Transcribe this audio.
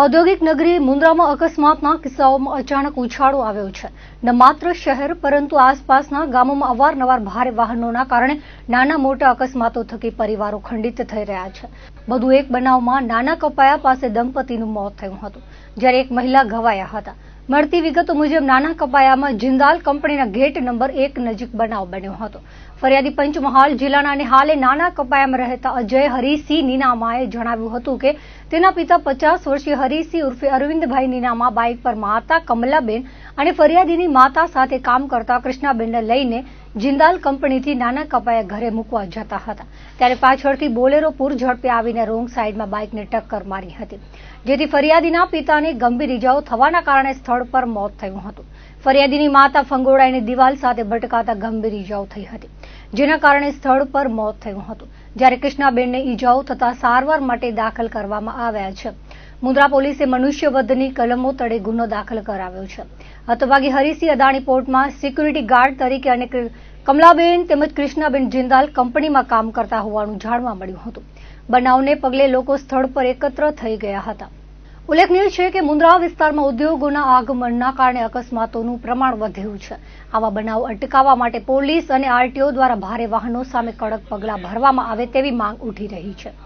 ઔદ્યોગિક નગરી મુન્દ્રામાં અકસ્માતના કિસ્સાઓમાં અચાનક ઉછાળો આવ્યો છે. ન માત્ર શહેર, પરંતુ આસપાસના ગામોમાં અવારનવાર ભારે વાહનોના કારણે નાના મોટા અકસ્માતો થકી પરિવારો ખંડિત થઈ રહ્યા છે. વધુ એક બનાવમાં નાના કપાયા પાસે દંપતીનું મોત થયું હતું, જ્યારે એક મહિલા ઘવાયા હતા. મળતી વિગતો મુજબ નાના કપાયામાં જિંદાલ કંપનીના ગેટ નંબર એક નજીક બનાવ બન્યો હતો. ફરિયાદી પંચમહાલ જિલ્લાના અને હાલે નાના કપાયામાં રહેતા અજય હરિસિંહ નીનામાએ જણાવ્યું હતું કે તેના પિતા પચાસ વર્ષીય હરિસિંહ ઉર્ફે અરવિંદભાઈ નીનામા બાઇક પર માતા કમલાબેન અને ફરિયાદીની માતા સાથે કામ કરતા કૃષ્ણાબેનને લઈને જિંદાલ કંપનીથી નાના કપાયા ઘરે મૂકવા જતા હતા. ત્યારે પાછળથી બોલેરો પૂર ઝડપે આવીને રોંગ સાઈડમાં બાઇકને ટક્કર મારી હતી. જેથી ફરિયાદીના પિતાને ગંભીર ઇજાઓ થવાના કારણે સ્થળ પર મોત થયું હતું. ફરિયાદીની માતા ફંગોળાઈને દિવાલ સાથે ભટકાતા ગંભીર ઇજાઓ થઈ હતી, જેના કારણે સ્થળ પર મોત થયું હતું. જ્યારે કૃષ્ણાબેનને ઇજાઓ થતા સારવાર માટે દાખલ કરવામાં આવ્યા છે. મુન્દ્રા પોલીસે મનુષ્યવધની કલમો તળે ગુનો દાખલ કરાવ્યો છે. હતભાગી હરિસિંહ અદાણી પોર્ટમાં સિક્યુરિટી ગાર્ડ તરીકે અને કમલાબેન તેમજ કૃષ્ણાબેન જિંદાલ કંપનીમાં કામ કરતા હોવાનું જાણવા મળ્યું હતું. બનાવને પગલે લોકો સ્થળ પર એકત્ર થઈ ગયા હતા. ઉલ્લેખનીય છે કે મુન્દ્રા વિસ્તારમાં ઉદ્યોગોના આગમનના કારણે અકસ્માતોનું પ્રમાણ વધ્યું છે. આવા બનાવ અટકાવવા માટે પોલીસ અને આરટીઓ દ્વારા ભારે વાહનો સામે કડક પગલાં ભરવામાં આવે તેવી માંગ ઉઠી રહી છે.